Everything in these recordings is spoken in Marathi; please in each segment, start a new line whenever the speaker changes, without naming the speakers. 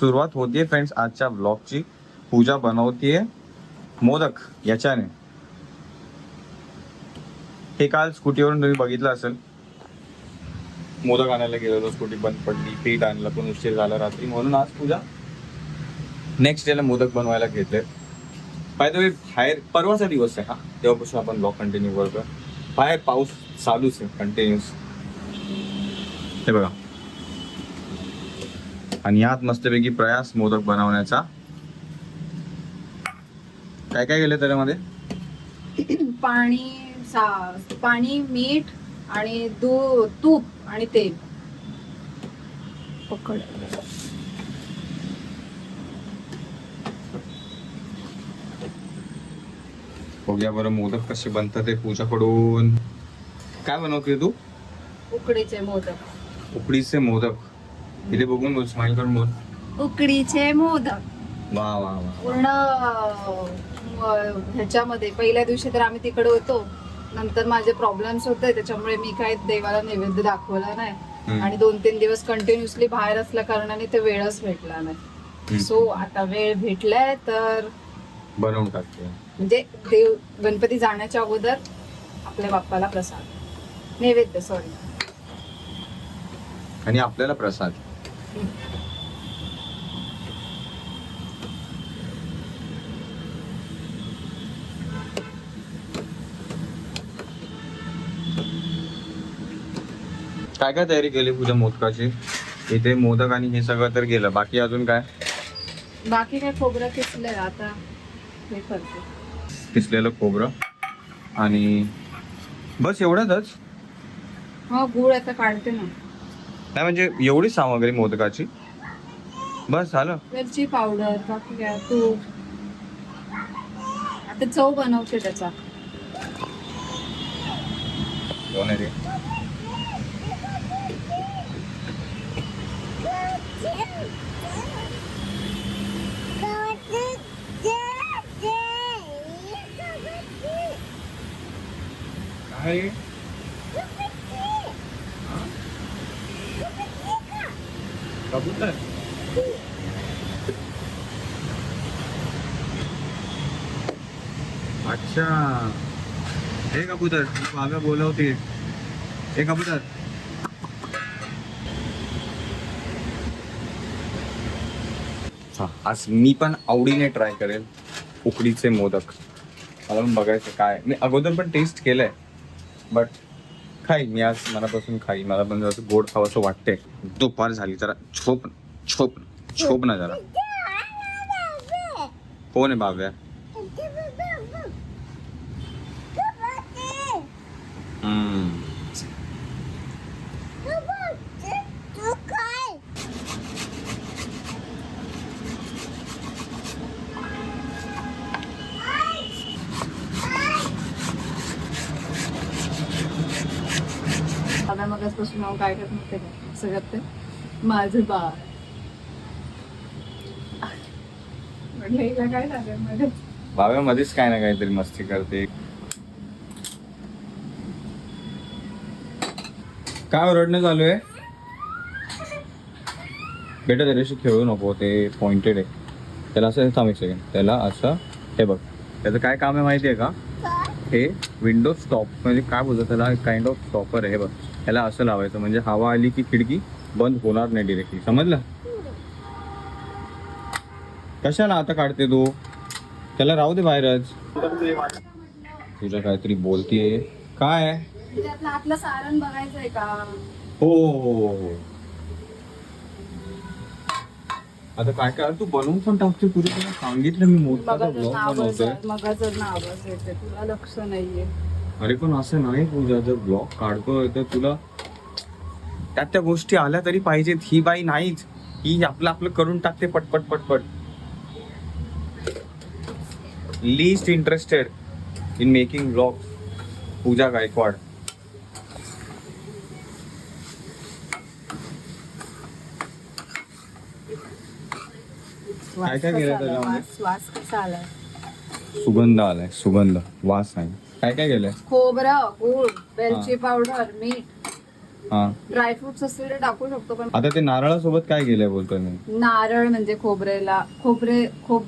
सुरुवात होतीये फ्रेंड्स आजच्या ब्लॉगची पूजा बनवतीये मोदक याच्याने. हे काल स्कूटीवरून तुम्ही बघितलं असेल. मोदक आणायला गेलेलो स्कूटी बंद पडली पीठ आणलं पण उशीर झाला रात्री. म्हणून आज पूजा नेक्स्ट डेला मोदक बनवायला घेतले. पाहिजे बाहेर परवाचा दिवस आहे हा. तेव्हापासून आपण ब्लॉग कंटिन्यू करतो बाहेर पाऊस चालूच आहे कंटिन्यूस हे बघा. आणि यात मस्तपैकी प्रयास मोदक बनवण्याचा. काय काय केलं त्याच्यामध्ये?
पाणी सा- पाणी मीठ आणि दूध तूप आणि तेल. पकड.
बघूया बरं मोदक कसे बनतात ते पूजाकडून. काय बनवते तू?
उकडीचे मोदक.
उकडीचे मोदक. इथे बघून बोल स्माइल करून बोल
उकडीचे मोदक.
वा वा वा
पूर्ण अं, ह्याच्यामध्ये पहिल्या दिवशी तर आम्ही तिकडे होतो. नंतर माझे प्रॉब्लेम्स होते त्याच्यामुळे मी काही देवाला नैवेद्य दाखवला नाही.
हम्म.
आणि दोन तीन दिवस कंटिन्युअसली बाहेर असल्या कारणाने ते वेळच भेटला नाही. सो आता वेळ भेटलाय तर
बनवून टाकते.
म्हणजे देव गणपती जाण्याच्या अगोदर आपल्या बाप्पाला प्रसाद. नैवेद्य सॉरी
आणि आपल्याला प्रसाद. काय काय तयारी केली पूजा मोदकाची? इथे मोदक आणि हे सगळं तर गेलं. बाकी अजून काय?
बाकी काय खोबरं किसलंय आता? हे करते.
किसलेलं खोबरं. आणि बस एवढंच?
हा गुळ आता काढते ना.
नाही म्हणजे एवढी सामग्री मोदकाची? बस झालं.
वेलची पावडर बाकी काय? तूप. आता चव बनवते त्याचा.
दोन आहे रे. काय? कबूतर. अच्छा. हे कबूतर बाबा बोलवते हे कबूतर. हा, आज मी पण आवडीने ट्राय करेल उकडीचे मोदक. मला पण बघायचं काय. मी अगोदर पण टेस्ट केलंय बट खाईन मी आज मनापासून खाईन मला पण जरा गोड खावंसं वाटतंय. दुपार झाली जरा छोप छोप छोप ना जरा. हो कोण आहे बाव्या हम्म.
आता मग पासून नाव काय करत नव्हते का? सगळ्यात ते? माझं बा म्हटलं हिला काय लागेल माझ्या
मध्येच काय ना काहीतरी मस्ती करते. काय ओरडणं चालू आहे? बेटा त्याच्याशी खेळू नको ते पॉइंटेड आहे. त्याला असं थांब एक सेकंड त्याला असं हे बघ. त्याचं काय काम आहे माहिती आहे का? हे विंडो स्टॉप म्हणजे काय बोलतो त्याला? काइंड ऑफ स्टॉपर आहे हे बघ. त्याला असं लावायचं म्हणजे हवा आली की खिडकी बंद होणार नाही डिरेक्टली समजलं? कशाला आता काढते तू? त्याला राहू दे बाहेरच. तुझ्या काहीतरी बोलतीये. काय?
त्यातलं आतलं सारण बघायचंय का?
हो हो, हो, हो. आता काय काय तू बनवून पण टाकते. तुझ्या तुला सांगितलं मी मोठा
मगाच
ब्लॉग
आवाज
बनवतोय.
मगाच आवाज येते तुला लक्ष नाहीये.
अरे पण असं नाही पूजा जर ब्लॉग काढतोय तर तुला त्यात त्या गोष्टी आल्या तरी पाहिजेत. ही बाई नाहीच. ही आपलं आपलं करून टाकते पटपट पटपट list interested in making blog Pooja Gaikwad. काय काय केलं
कसा आलाय?
सुगंध आलाय सुगंध. वास नाही. काय काय केलंय?
खोबरं गूळ वेलची पावडर मीठ.
हा.
ड्रायफ्रुट्स असतील तर टाकू शकतो पण
आता ते नारळासोबत काय केलंय बोलतोय मी?
नारळ म्हणजे खोबरेला खोबरे खोब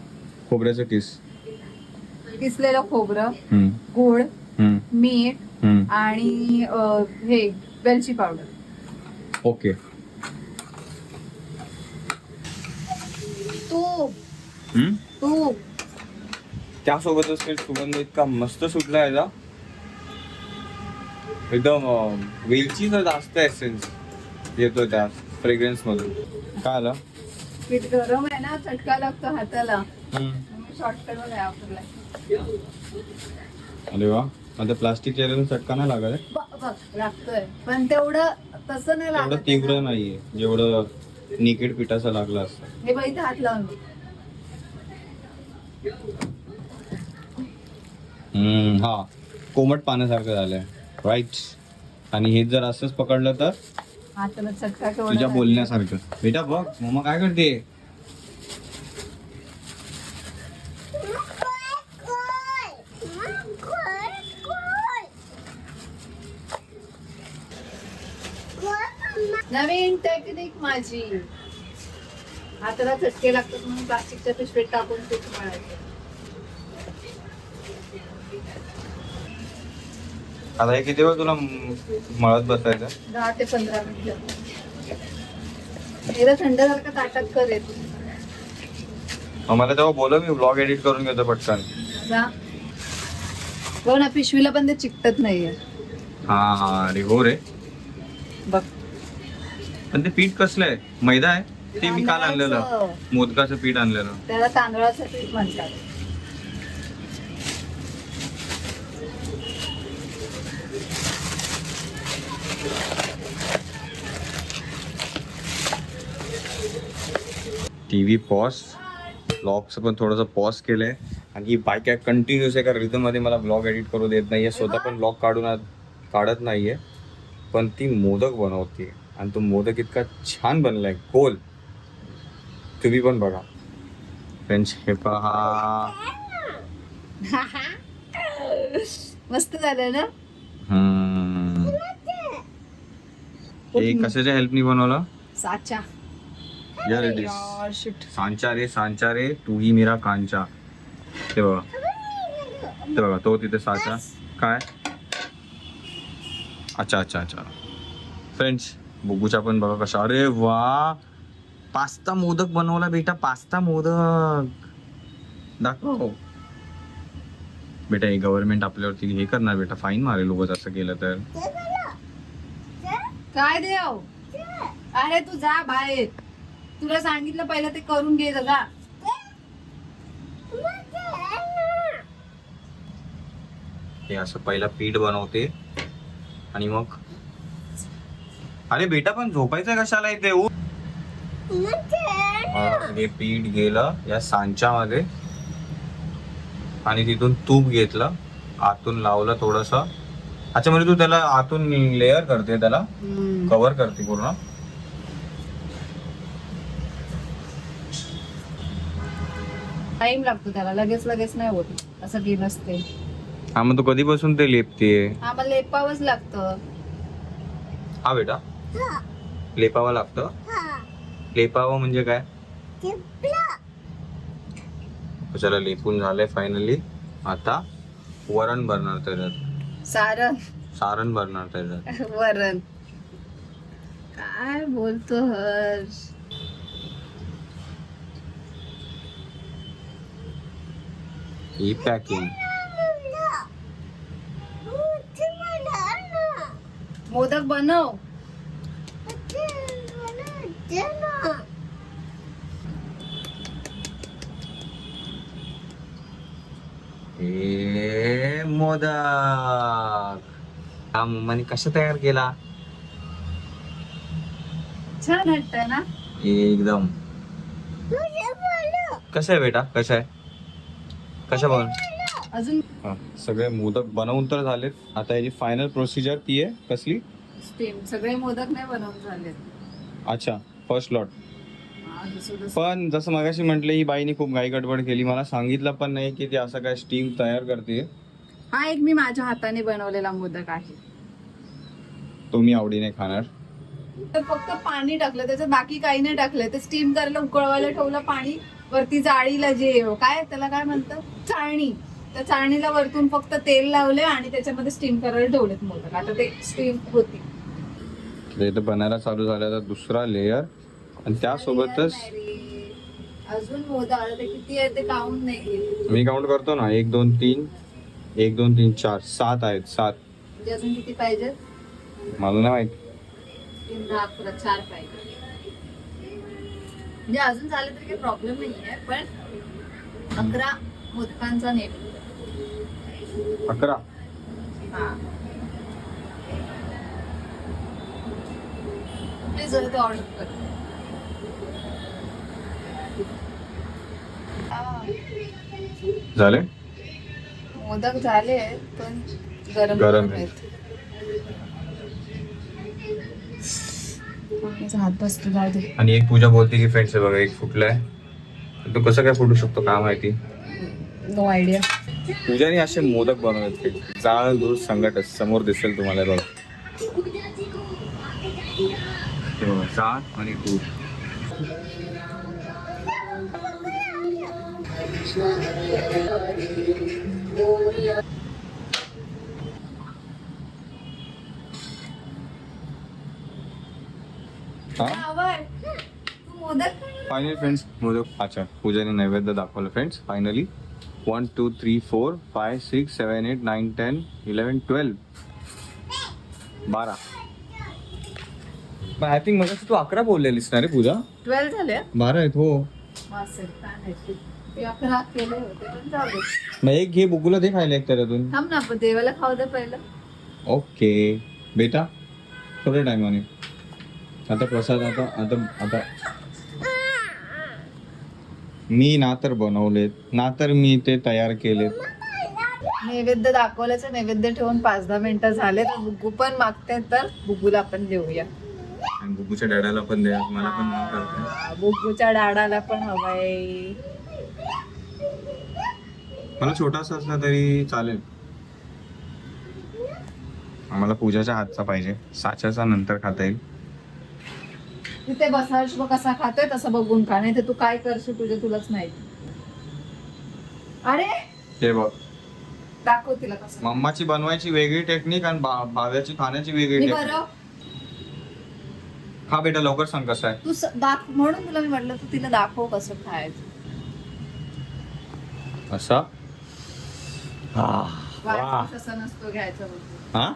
खोबऱ्याचं किस.
किसलेलं खोबरं
हम्म,
गुळ
हम्म,
मीठ
हम्म.
आणि अं, हे वेलची पावडर.
ओके.
तूप.
हम्म?
तूप.
त्यासोबतच ते सुगंध इतका मस्त सुटला याचा. एकदम वेलचीचा जास्त एसेन्स येतो त्या फ्रेग्रन्स मधून. काय आलं?
पीठ गरम आहे ना चटका लागतो हाताला. शॉर्टकटमध्ये वापरलाय.
अरे वा. आता प्लास्टिक चेहऱ्याला चटका नाही लागत आहे?
लागतोय. पण तेवढं तसं नाही
एवढं
लागत
तीव्र नाहीये. जेवढं निकेट पिठाचा लागला असतं.
हे हात लावून बघ.
हा. कोमट पाण्यासारखं झालंय. राईट आणि हे जर असंच पकडलं तर? तुझ्या. बोलण्यासारखं. बेटा बघ मम्मा काय करते?
नवीन टेक्निक माझी. हाताला चटके लागतात म्हणून प्लास्टिकच्या पिशवीत टाकून पीठ मळायचं
आता हे किती वेळ तुला मळत बसायचं?
दहा ते पंधरा मिनिटं. एकदा थंड झालं का ताटात करेल
मला तेव्हा बोल मी ब्लॉग एडिट करून घेतो पटकन.
जा. बघ ना पिशवीला पण ते चिकटत नाहीये.
हा हा अरे हो रे.
बघ.
पण ते पीठ कसलं आहे? मैदा आहे? ते मी काल आणलेलं. मोदकाचं पीठ आणलेलं.
त्याला तांदळाचं पीठ म्हणतात.
टी व्ही पॉज ब्लॉगचं पण थोडंसं पॉज केलंय. आणि ही बाईक आहे कंटिन्युअस एका rhythm मध्ये मला ब्लॉग एडिट करू देत नाहीये. स्वतः पण ब्लॉग काढून काढत नाहीये. पण ती मोदक बनवते आणि तो मोदक इतका छान बनलाय. गोल. तुम्ही पण बघा. फ्रेंड्स हे पहा.
मस्त झालं ना?
हम्म. हे कशाच्या हेल्पनी बनवलं?
साचा.
यार इट इज. सांचा रे सांचा रे तू ही मेरा कांचा. ते बघा. ते बघा तो तिथे साचा. काय? अच्छा अच्छा अच्छा. फ्रेंड्स बुगूचा पण बघा कशा अरे वा! पास्ता मोदक बनवला बेटा पास्ता मोदक. दाखव. बेटा हे गव्हर्नमेंट आपल्यावरती हे करणार बेटा. फाईन मारेल उगाच असं केलं तर.
काय देव अरे तू जा बाहेर. तुला सांगितलं पहिलं ते करून घे जा
हे असं पहिला पीठ बनवते. आणि मग? अरे बेटा पण झोपायचं कशाला इथे? हे पीठ गेलं या सांच्यामध्ये. आणि तिथून तूप घेतलं. आतून लावलं थोडस. अच्छा म्हणजे तू त्याला आतून लेअर करते त्याला? कव्हर करते पूर्ण?
टाइम लागतो त्याला लगेच लगेच नाही होत असं की नसते.
हा मग तू कधीपासून ते लेपते?
हा मला लेपावंच लागतं.
हा बेटा. लेपावं लागतं. लेपावं म्हणजे काय? त्याला लेपून झालंय फायनली आता वरण भरणार त्याच्यात
सारण.
सारण भरणार त्याच्यात
वरण. काय बोलतो हर्ष?
ही पॅकिंग
मोदक बनव.
हे मोदक. हा मम्माने कसं तयार केला?
छान वाटत ना?
एकदम. कसं आहे बेटा? कसं आहे? कशा बन
अजून
हा, सगळे मोदक बनवून तर झालेत. आता याची फायनल प्रोसिजर ती आहे कसली?
स्टीम सगळे मोदक नाही बनवून झाले
अच्छा फर्स्ट लॉट पण जसं मगाशी म्हटलं ही बाईने खूप घाई गडबड केली. मला सांगितलं पण नाही की ती असं काय स्टीम तयार करते.
हा एक मी माझ्या हाताने बनवलेला मोदक आहे.
तो मी आवडीने खाणार.
तर फक्त पाणी टाकलं. त्याच्यात बाकी काही नाही टाकलं. ते स्टीम करायला उकळवायला ठेवलं पाणी. वरती जाळीला जे काय त्याला काय म्हणतात? चाळणी. त्या चाळणीला वरतून फक्त तेल लावले आणि त्याच्यामध्ये स्टीम करायला ठेवलेत मोदक. आता ते स्टीम होती.
तर इथं बनायला चालू झाल्याचा दुसरा लेअर आणि त्यासोबतच.
अजून मोदक किती आहे ते काउंट नाही
मी काउंट करतो ना. एक दोन तीन. एक दोन तीन चार. सात आहेत. सात.
म्हणजे अजून किती पाहिजेत?
मला नाही माहीत.
चार पाहिजे म्हणजे अजून झाले तरी काही प्रॉब्लेम नाही आहे पण अकरा मोदकांचा नेम
अकरा?
हा. प्लीज ते ऑर्डर कर.
झाले?
मोदक झाले आहेत पण गरम
गरम
गरम आहेत. माझा हात बसतो जाऊ दे.
आणि एक पूजा बोलते की फ्रेंड्स बघा एक फुटलाय तो कसं काय फुटू शकतो काय माहिती?
नो आयडिया
पूजाने असे मोदक बनवले जाळ दूर संकट समोर दिसेल तुम्हाला बघ. बघा जाळ आणि फायनली फ्रेंड्स मोदक अच्छा पूजाने नैवेद्य दाखवलं friends finally one two three four five six seven eight nine ten eleven twelve बारा. आय थिंक मला तू अकरा बोललेलीस ना रे पूजा?
ट्वेल्व झाले.
बारा आहेत हो. मग एक घे बुगुला दे खायला एक त्याच्यातून
थांब ना देवाला खाऊ दे पहिलं.
ओके बेटा थोड्या टायमाने आता प्रसाद आता आता आता. मी ना तर बनवलेत. ना तर मी ते तयार केलेत.
नैवेद्य दाखवल्याचं नैवेद्य ठेवून पाच दहा मिनिटं झाले तर बुगू पण मागते तर बुगूला आपण देऊया.
आणि बुगूच्या डॅडाला पण द्या. मला पण.
हा, बुगूच्या डाडाला पण हवाय.
मला छोटासा असला तरी चालेल. आम्हाला पूजाच्या हातचा पाहिजे. साच्याचा नंतर खाता येईल.
तिथे बसाश बघ कसा खातोय तसं बघून खा नाही तर तू काय करशील तुझे तुलाच माहिती. अरे!
हे बघ.
दाखव तिला कसं.
मम्माची बनवायची वेगळी टेक्निक आणि बा- भाव्याची खाण्याची वेगळी
मी
टेक्निक
बरं.
खा बेटा लवकर सांग कसं आहे.
तू स- दाख म्हणून तुला मी म्हटलं तू तिला दाखव कसं खायचं.
असा?
वास बीस असा नसतो घ्यायचा.
हा?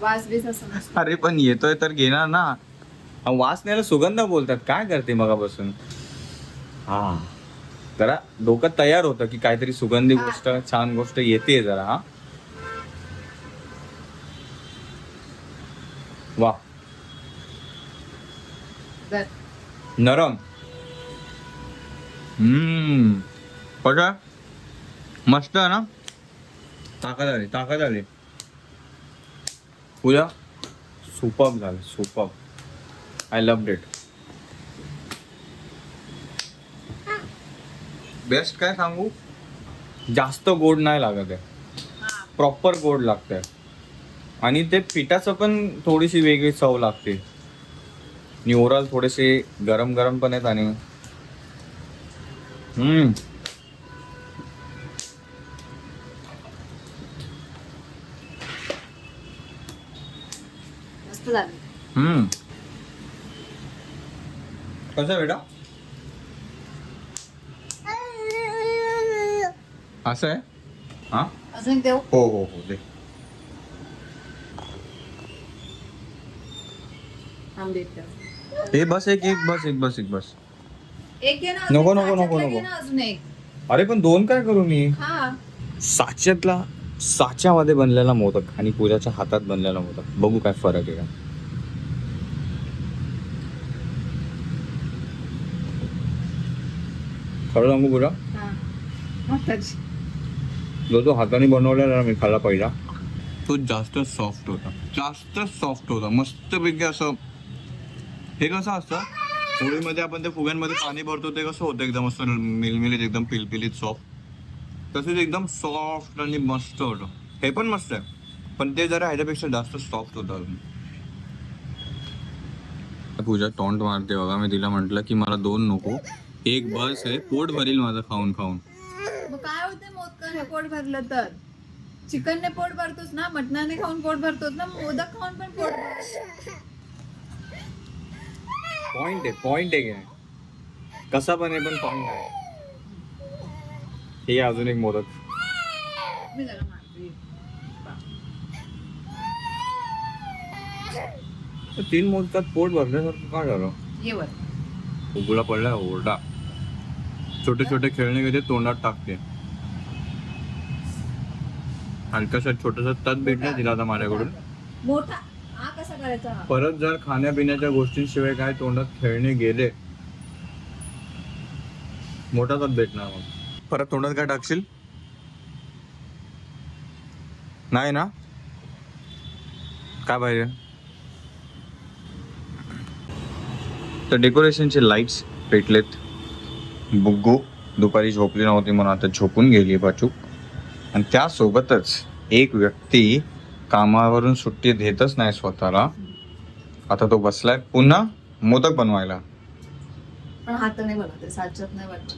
वास बीस असा नसतो.
अरे पण येतोय तर घेणार ना. वास न्यायला सुगंध बोलतात. काय करते मगापासून? हा. जरा डोकं तयार होतं की काहीतरी सुगंधी. गोष्ट छान गोष्ट येते जरा हा. वा. नरम. हम्म. कसं मस्त आहे ना? ताकद आली ताकद आली. पूजा. सुपअप झालं सुपअप आय लव्ह इट बेस्ट काय सांगू? जास्त गोड नाही लागत आहे. प्रॉपर गोड लागतंय. आणि ते पिठाचं पण थोडीशी वेगळी चव लागते. आणि ओव्हरऑल थोडेसे गरम गरम पण आहेत आणि हम्म.
मस्त झालं.
हम्म. कसं बेटा? असं आहे? हा?
अजून देऊ?
हो हो हो दे. हे बस एक एक बस एक बस एक बस.
एक घे ना
नको,
अजून.
नको, नको, नको.
घे ना अजून एक.
अरे पण दोन काय करू मी?
हा.
साच्यातला साच्यामध्ये बनलेला मोदक आणि पूजाच्या हातात बनलेला मोदक. बघू काय फरक आहे का? खरं सांगू पूजा
हा. मस्तच.
जो तो हाताने बनवलेला ना मी खाल्ला पहिला. तो जास्त सॉफ्ट होता. जास्त सॉफ्ट होता. मस्तपैकी असं हे कसं असतं? होळीमध्ये आपण ते फुग्यांमध्ये पाणी भरतो ते कसं होतं एकदम असं मिलमिलीत एकदम पिलपिलीत सॉफ्ट तसेच एकदम सॉफ्ट आणि मस्त होतं. हे पण मस्त आहे. पण ते जरा ह्याच्यापेक्षा जास्त सॉफ्ट होतं अजून. पूजा तोंड मारते बघा. मी तिला म्हटलं की मला दोन नको. एक बस आहे पोट भरील माझं खाऊन खाऊन.
मग काय होते मोदकाने पोट भरलं तर? चिकनने पोट भरतोस ना मटणाने खाऊन पोट भरतोस ना मोदक खाऊन पण पोट.
पॉइंट आहे पॉइंट आहे. काय कसा पण आहे पण पॉइंट आहे. हे अजून एक मोदक.
मी जरा मारते.
तर तीन मोदकात पोट भरल्यासारखं काय झालं?
ये वर.
उघडा पडला ओरडा. छोटे छोटे खेळणे घेते तोंडात टाकते. हलकासा छोटासा तत भेटला तिला आता माझ्याकडून? परत जर खाण्यापिण्याच्या गोष्टींशिवाय काय तोंडात खेळणे गेले मोठा तत भेटणार मग. परत तोंडात काय टाकशील? नाही ना? काय पाहिजे तर डेकोरेशनचे लाईट्स पेटलेत बुग्गू दुपारी झोपली नव्हती म्हणून आता झोपून गेली बाचूक आणि त्यासोबतच एक व्यक्ती कामावरून सुट्टी देतच नाही स्वतःला. आता तो बसलाय पुन्हा मोदक बनवायला.
पण हाताने बनवते साच्यात नाही बनवत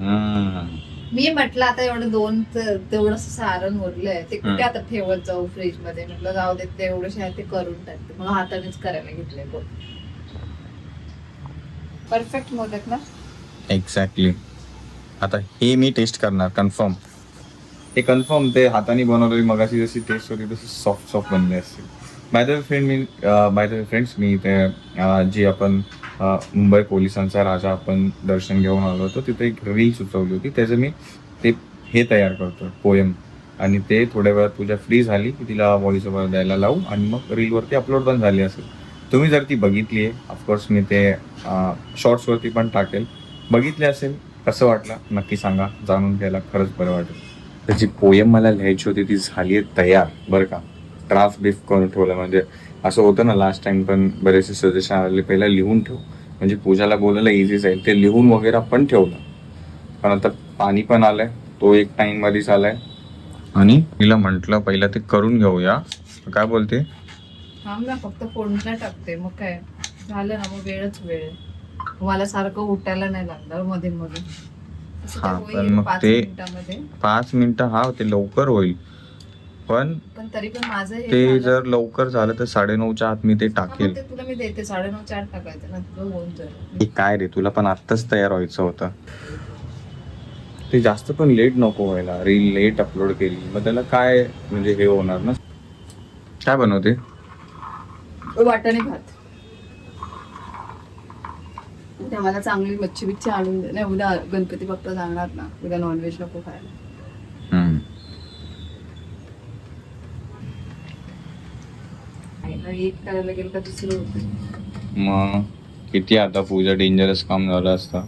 हम्म.
मी म्हटलं आता एवढं दोन तेवढं सारण उरलंय ते कुठे. आता ठेवत जाऊ फ्रीजमध्ये म्हटलं जाऊ देत ते एवढे आहे ते करून टाकते मग हातानेच करायला घेतले परफेक्ट मोदक ना?
एक्झॅक्टली आता हे मी टेस्ट करणार कन्फर्म हे कन्फर्म ते हाताने बनवलेली मगाशी जशी टेस्ट होती तशी सॉफ्ट सॉफ्ट बनली असते. बाय द फ्रेंड मी बाय द फ्रेंड्स मी ते जी आपण मुंबई पोलिसांचा राजा आपण दर्शन घेऊन आलो होतो तिथे एक रील सुचवली होती. त्याचं मी ते हे तयार करतो पोयम आणि ते थोड्या वेळात तुझ्या फ्री झाली की तिला व्हॉइस ओव्हर द्यायला लावू आणि मग रीलवरती अपलोड पण झाली असेल. तुम्ही जर ती बघितली आहे ऑफकोर्स मी ते शॉर्ट्सवरती पण टाकेल. बघितले असेल कसं वाटलं? नक्की सांगा. जाणून घ्यायला खरंच बरं वाटेल. त्याची पोयम मला लिहायची होती ती झाली आहे तयार बरं का? ड्राफ्ट बिफ करून ठेवलं म्हणजे असं होतं ना लास्ट टाइम पण बरेचसे सजेशन आले पहिला लिहून ठेव. म्हणजे पूजाला बोलायला इझी जाईल ते लिहून वगैरे पण ठेवलं. पण आता पाणी पण आलंय तो एक टाइम मध्येच आलाय. आणि तिला म्हटलं पहिलं ते करून घेऊया. काय बोलते?
थांब ना फक्त फोडणीला टाकते. मग काय? झालं ना मग वेळच वेळ. आहे. मला सारखं उठायला नाही लागणार मध्ये मध्ये असं
हा, पण
होईल
मग
पाच
ते-
मिनिटामध्ये.
पाच मिनिटं हा ते लवकर होईल. पण
पण तरी पण माझं हे
ते
झालं.
जर लवकर झालं तर साडेनऊच्या आत मी ते
हा, मग
टाकेल.
ते तुला मी देते. साडेनऊ चार टाकायचं ना तुझं होऊन जाईल.
काय रे तुला पण आत्ताच तयार व्हायचं होतं. ते जास्त पण लेट नको व्हायला. रील लेट अपलोड केली. मग त्याला काय म्हणजे हे होणार ना? काय बनवते?
वाटाणे भात. उद्या मला चांगली मच्छी बिच्छी आणून दे. नाही उद्या गणपती बाप्पा जाणार ना. उद्या नॉनव्हेज नको खायला.
हम्म.
एक करायला गेलं का दुसरं होतं.
मग? किती आता पूजा डेंजरस काम झालं असतं.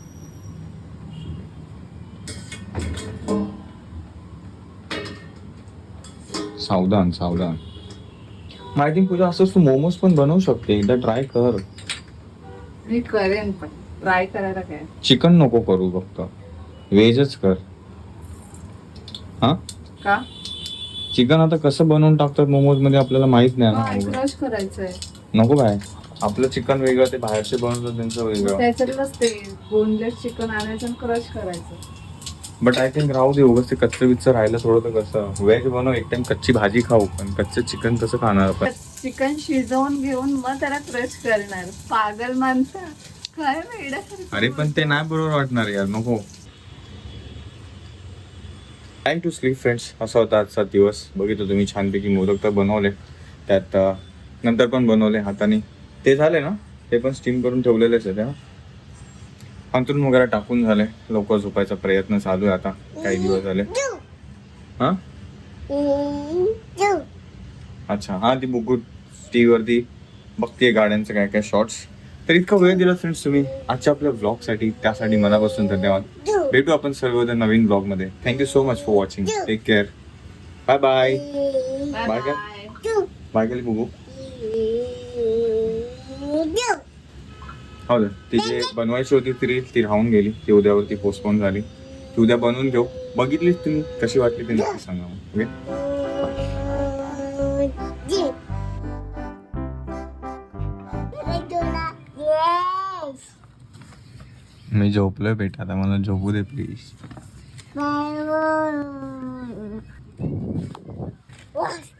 सावधान सावधान. माहिती पूजा असंच तू मोमोज पण बनवू शकते. एकदा ट्राय कर.
मी करेन पण. ट्राय करायला काय?
चिकन नको करू फक्त. व्हेजच कर. हा?
का?
चिकन आता कसं बनवून टाकतात मोमोजमध्ये आपल्याला माहीत नाही ना
क्रश करायचंय.
नको काय आपलं चिकन वेगळं ते बाहेरचे बनवतात त्यांचं वेगळं.
त्याच्यातलंच ते बोनलेस चिकन आणायचं आणि क्रश करायचं.
बट आय थिंक राहू दे उगाच ते कच्चं बिच्चं राहिलं थोडं तर कसं. व्हेज बनव एक टाइम कच्ची भाजी खाऊ पण कच्चं चिकन कसं खाणार आपण?
चिकन शिजवून घेऊन मग त्याला क्रश करणार. पागल माणसं. काय वेड्यासारखं
अरे पण ते नाही बरोबर वाटणार यार नको. टाइम टू स्लीप फ्रेंड्स असा होता आजचा दिवस. बघितलं तुम्ही छानपैकी मोदक तर बनवले. त्यात नंतर पण बनवले हाताने. ते झाले ना? ते पण स्टीम करून ठेवलेलेच आहे त्या अंतरून वगैरे टाकून झाले. लवकर झोपायचा प्रयत्न चालू आहे आता. काही दिवस झाले. हा? अच्छा. हा ती बुकू टी वरती बघते गाड्यांचं काय काय शॉर्ट्स तर इतका वेळ दिला फ्रेंड्स तुम्ही. आजच्या आपल्या ब्लॉगसाठी त्यासाठी मनापासून धन्यवाद. भेटू आपण सर्व नवीन ब्लॉगमध्ये. Thank you so much for watching take care bye bye
bye
bye का?
बाय
बाय गेली बुगू हो ती जे बनवायची होती ती ती राहून गेली. ती उद्यावरती पोस्टपोन झाली. ती उद्या बनवून घेऊ. बघितलीच तुम्ही? कशी वाटली ते? नक्की सांगा ओके
मी झोपलोय बेटा आता मला झोपू दे प्लीज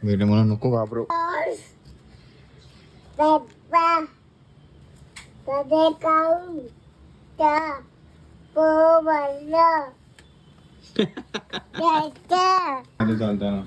बेटा मला नको घाबरू. मध्ये चालताना.